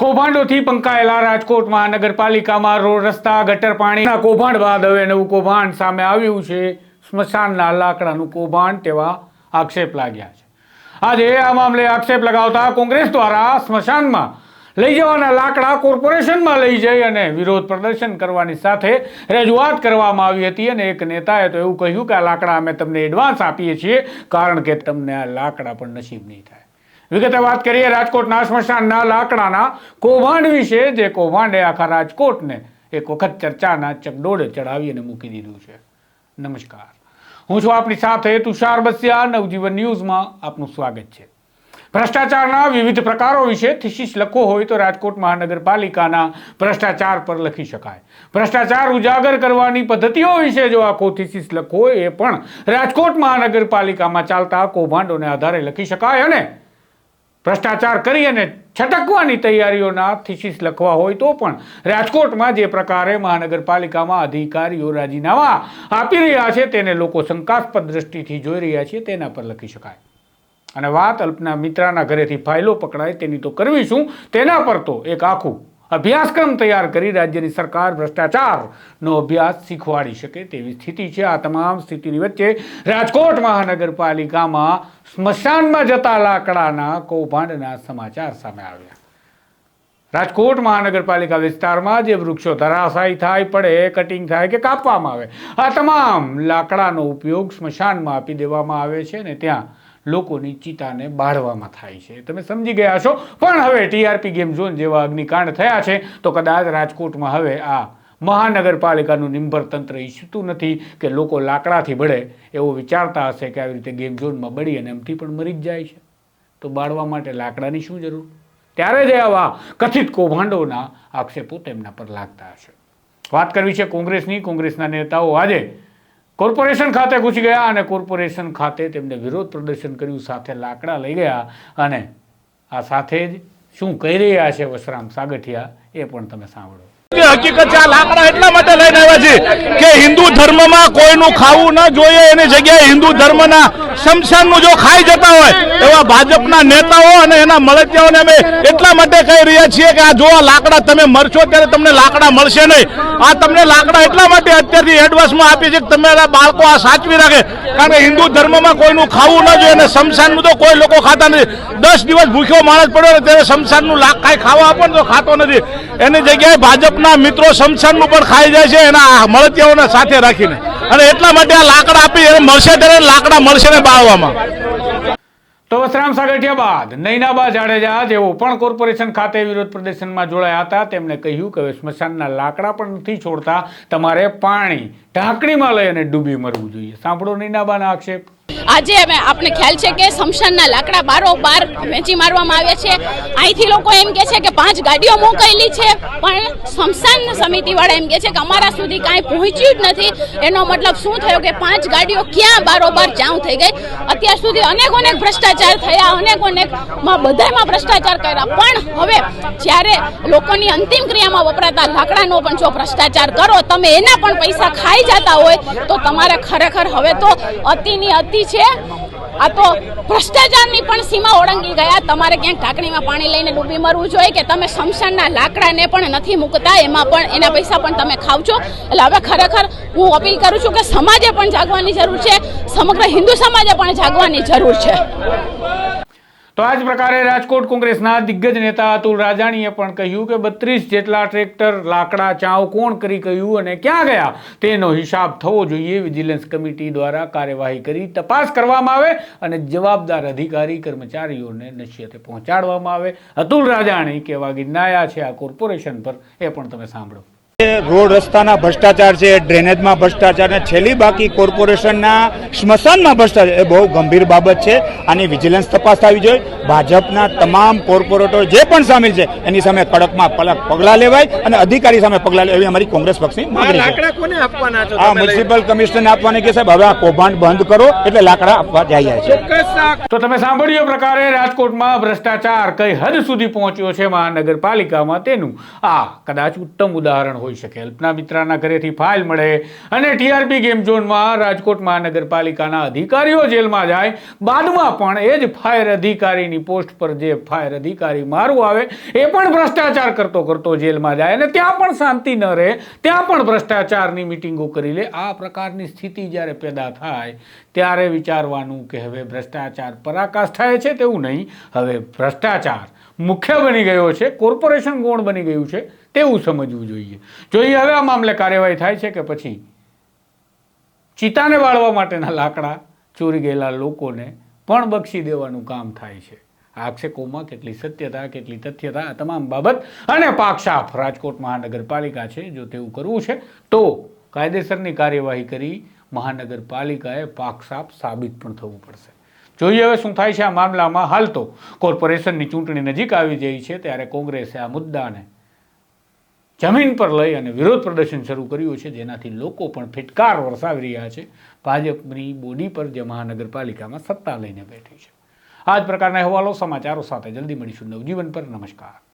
કૌભાંડોથી પંકાયેલા રાજકોટ મહાનગરપાલિકામાં રોડ, રસ્તા, ગટર પાણીના કૌભાંડ બાદ હવે નવું કૌભાંડ સામે આવ્યું છે. સ્મશાનના લાકડાનું કૌભાંડ તેવા આક્ષેપ લાગ્યા છે. આજે આ મામલે આક્ષેપ લગાવતા કોંગ્રેસ દ્વારા સ્મશાનમાં લઈ જવાના લાકડા કોર્પોરેશનમાં લઈ જઈ અને વિરોધ પ્રદર્શન કરવાની સાથે રજૂઆત કરવામાં આવી હતી અને એક નેતાએ તો એવું કહ્યું કે આ લાકડા અમે તમને એડવાન્સ આપીએ છીએ, કારણ કે તમને આ લાકડા પણ નસીબ નહીં થાય. વિગતે વાત કરીએ રાજકોટના સ્મશાનના લાકડાના કૌભાંડ વિશે, જે કૌભાંડે આખા રાજકોટને એક વખત ચર્ચાના ચકડોળે ચડાવી અને મૂકી દીધું છે. નમસ્કાર. હું છું આપની સાથે તુષાર બસિયા, નવજીવન ન્યૂઝમાં આપનું સ્વાગત છે. ભ્રષ્ટાચારના વિવિધ પ્રકારો વિશે થીસીસ લખવો હોય તો રાજકોટ મહાનગરપાલિકાના ભ્રષ્ટાચાર પર લખી શકાય. ભ્રષ્ટાચાર ઉજાગર કરવાની પદ્ધતિઓ વિશે જો આખો થીસીસ લખવો હોય એ પણ રાજકોટ મહાનગરપાલિકામાં ચાલતા કૌભાંડોને આધારે લખી શકાય અને ભ્રષ્ટાચાર કરી અને છટકવાની તૈયારીઓના થીસીસ લખવા હોય તો પણ રાજકોટમાં જે પ્રકારે મહાનગરપાલિકામાં અધિકારીઓ રાજીનામા આપી રહ્યા છે તેને લોકો શંકાસ્પદ દ્રષ્ટિથી જોઈ રહ્યા છે તેના પર લખી શકાય. અને વાત અલ્પના મિત્રના ઘરેથી ફાઇલો પકડાય તેની તો કરવી શું? તેના પર તો એક આખું અભ્યાસક્રમ તૈયાર કરી રાજ્યની સરકાર ભ્રષ્ટાચારનો અભ્યાસ શીખવાડી શકે તેવી સ્થિતિ છે. આ તમામ સ્થિતિની વચ્ચે રાજકોટ મહાનગરપાલિકામાં સ્મશાનમાં જતા લાકડાના કૌભાંડના સમાચાર સામે આવ્યા. રાજકોટ મહાનગરપાલિકા વિસ્તારમાં જે વૃક્ષો ધરાશાયી થાય, પડે, કટિંગ થાય કે કાપવામાં આવે, આ તમામ લાકડાનો ઉપયોગ સ્મશાનમાં આપી દેવામાં આવે છે ને ત્યાં લોકોની ચિતાને બાળવામાં થાય છે. તમે સમજી ગયા છો પણ હવે ટીઆરપી ગેમ ઝોન જેવા અગ્નિકાંડ થયા છે, તો કદાચ રાજકોટમાં હવે આ મહાનગરપાલિકાનું નિંભર તંત્ર ઈચ્છતું નથી કે લોકો લાકડાથી બળે એવું વિચારતા હશે કે આવી રીતે ગેમ ઝોનમાં બળી અને એમથી પણ મરી જ જાય છે. તો બાળવા માટે લાકડાની શું જરૂર? ત્યારે જ આવા કથિત કૌભાંડોના આક્ષેપો તેમના પર લાગતા હશે. વાત કરવી છે કોંગ્રેસની. કોંગ્રેસના નેતાઓ આજે કોર્પોરેશન ખાતે ઘૂસી ગયા અને કોર્પોરેશન ખાતે તેમને વિરોધ પ્રદર્શન કર્યું, સાથે લાકડા લઈ ગયા અને આ સાથે જ શું કહી રહ્યા છે વસરામ સાગઠિયા એ પણ તમે સાંભળો. હકીકત છે, આ લાકડા એટલા માટે લઈને આવ્યા છે કે હિન્દુ ધર્મમાં કોઈનું ખાવું ન જોઈએ, એની જગ્યાએ હિન્દુ ધર્મના શમશાનનું જો ખાઈ જતા હોય, એવા ભાજપના નેતાઓ અને એના મળતિયાઓને અમે એટલા માટે કહી રહ્યા છીએ કે આ જો આ લાકડા તમે મરશો ત્યારે તમને લાકડા મળશે નહીં. આ તમને લાકડા એટલા માટે અત્યારથી એડવાન્સમાં આપી છે કે તમારા બાળકો આ સાચવી રાખે. કારણ કે હિન્દુ ધર્મમાં કોઈનું ખાવું ન જોઈએ અને શમશાનનું તો કોઈ લોકો ખાતા નથી. દસ દિવસ ભૂખ્યો માણસ પડ્યો ને ત્યારે શમશાનનું લાખ કાંઈ ખાવા ને તો ખાતો નથી. એની જગ્યાએ ભાજપના મિત્રો શમશાનનું પણ ખાઈ જાય છે, એના મળતિયાઓને સાથે રાખીને. અને એટલા માટે આ લાકડા આપી એને મળશે ત્યારે લાકડા મળશે ને બાળવામાં. તો વસરામ સાગઠિયા બાદ નૈનાબા જાડેજા જેઓ પણ કોર્પોરેશન ખાતે વિરોધ પ્રદર્શનમાં જોડાયા હતા, તેમણે કહ્યું કે સ્મશાનના લાકડા પણ નથી છોડતા, તમારે પાણી ઢાંકણીમાં લઈ અને ડૂબી મરવું જોઈએ. સાંભળો નૈનાબાના આક્ષેપ. આજે અમે આપણે ખ્યાલ છે કે શમશાનના લાકડા બારો બાર વેચી મારવામાં આવે છે. અહીંથી લોકો એમ કે છે કે પાંચ ગાડીઓ મોકલેલી છે, પણ શમશાન સમિતિવાળા એમ કે છે કે અમારા સુધી કાંઈ પહોંચ્યું જ નથી. એનો મતલબ શું થયો કે પાંચ ગાડીઓ ક્યાં બારોબાર જાઉં થઈ ગઈ? અત્યાર સુધી અનેક અનેક ભ્રષ્ટાચાર થયા, અનેક અનેક બધામાં ભ્રષ્ટાચાર કર્યા. પણ હવે જ્યારે લોકોની અંતિમ ક્રિયામાં વપરાતા લાકડાનો પણ જો ભ્રષ્ટાચાર કરો, તમે એના પણ પૈસા ખાઈ જતા હોય, તો તમારે ખરેખર હવે તો અતિની અતિ છે. આ તો ભ્રષ્ટાચારની પણ સીમા ઓળંગી ગયા. તમારે ક્યાંક ઢાંકણીમાં પાણી લઈને ડૂબી મરવું જોઈએ કે તમે શમશાનના લાકડાને પણ નથી મૂકતા, એમાં પણ એના પૈસા પણ તમે ખાવ છો? એટલે હવે ખરેખર હું અપીલ કરું છું કે સમાજે પણ જાગવાની જરૂર છે. સમગ્ર હિન્દુ સમાજે પણ જાગવાની જરૂર છે. તો આ જ પ્રકારે રાજકોટ કોંગ્રેસના દિગ્ગજ નેતા અતુલ રાજાણીએ પણ કહ્યું કે બત્રીસ જેટલા ટ્રેક્ટર, લાકડા, ચાવ કોણ કરી કહ્યું અને ક્યાં ગયા? તેનો હિસાબ થવો જોઈએ. વિજિલન્સ કમિટી દ્વારા કાર્યવાહી કરી તપાસ કરવામાં આવે અને જવાબદાર અધિકારી કર્મચારીઓને નશ્યતે પહોંચાડવામાં આવે. અતુલ રાજાણી કેવા ગિરનાયા છે આ કોર્પોરેશન પર. એ પણ તમે સાંભળો. રોડ રસ્તાના ભ્રષ્ટાચાર છે ડ્રેનેજમાં ભ્રષ્ટાચાર ને છેલ્લી બાકી કોર્પોરેશનના સ્મશાનમાં ભ્રષ્ટાચાર એ બહુ ગંભીર બાબત છે. આની વિજિલન્સ તપાસ થવી જોઈએ. ભાજપના તમામ કોર્પોરેટરો જે પણ સામેલ છે એની સામે કડકમાં કડક પગલાં લેવાય અને અધિકારી સામે પગલાં લેવાય એવી અમારી કોંગ્રેસ પક્ષની માંગણી છે. લાકડા કોને આપવાના છો આ મ્યુનિસિપલ કમિશનરને આપવાની કે સાહેબ હવે આ કૌભાંડ બંધ કરો એટલે લાકડા આપવા જાય છે. તો તમે સાંભળ્યો પ્રકારે રાજકોટમાં ભ્રષ્ટાચાર કઈ હદ સુધી પહોંચ્યો છે મહાનગરપાલિકામાં તેનું? આ કદાચ ઉત્તમ ઉદાહરણ હોઈ હોઈ શકે. અલ્પના મિત્રાના ઘરેથી ફાઇલ મળે અને ટીઆરપી ગેમ ઝોનમાં રાજકોટ મહાનગરપાલિકાના અધિકારીઓ જેલમાં જાય. બાદમાં પણ એ જ ફાયર અધિકારીની પોસ્ટ પર જે ફાયર અધિકારી મારું આવે, એ પણ ભ્રષ્ટાચાર કરતો કરતો જેલમાં જાય અને ત્યાં પણ શાંતિ ન રહે, ત્યાં પણ ભ્રષ્ટાચારની મિટિંગો કરી લે. આ પ્રકારની સ્થિતિ જ્યારે પેદા થાય, ત્યારે વિચારવાનું કે હવે ભ્રષ્ટાચાર પરાકાશ થાય છે તેવું નહીં, હવે ભ્રષ્ટાચાર મુખ્ય બની ગયો છે, કોર્પોરેશન ગૌણ બની ગયું છે, તેવું સમજવું જોઈએ. જોઈએ હવે આ મામલે કાર્યવાહી થાય છે કે પછી? ચિતાને વાળવા માટેના લાકડા ચોરી ગયેલા લોકોને પણ બક્ષી દેવાનું કામ થાય છે. આક્ષેપોમાં કેટલી સત્યતા, કેટલી તથ્યતા, આ તમામ બાબત અને પાકસાફ રાજકોટ મહાનગરપાલિકા છે, જો તેવું કરવું છે, તો કાયદેસરની કાર્યવાહી કરી મહાનગરપાલિકાએ પાકસાફ સાબિત પણ થવું પડશે. જોઈએ હવે શું થાય છે આ મામલામાં. હાલ તો કોર્પોરેશનની ચૂંટણી નજીક આવી જઈ છે, ત્યારે કોંગ્રેસે આ મુદ્દાને જમીન પર લઈ અને વિરોધ પ્રદર્શન શરૂ કર્યું છે, જેનાથી લોકો પણ ફિટકાર વરસાવી રહ્યા છે. ભાજપની બોડી પર જે મહાનગરપાલિકામાં સત્તા લઈને બેઠી છે. આ જ પ્રકારના અહેવાલો સમાચારો સાથે. જલ્દી મળીશું નવજીવન પર. નમસ્કાર.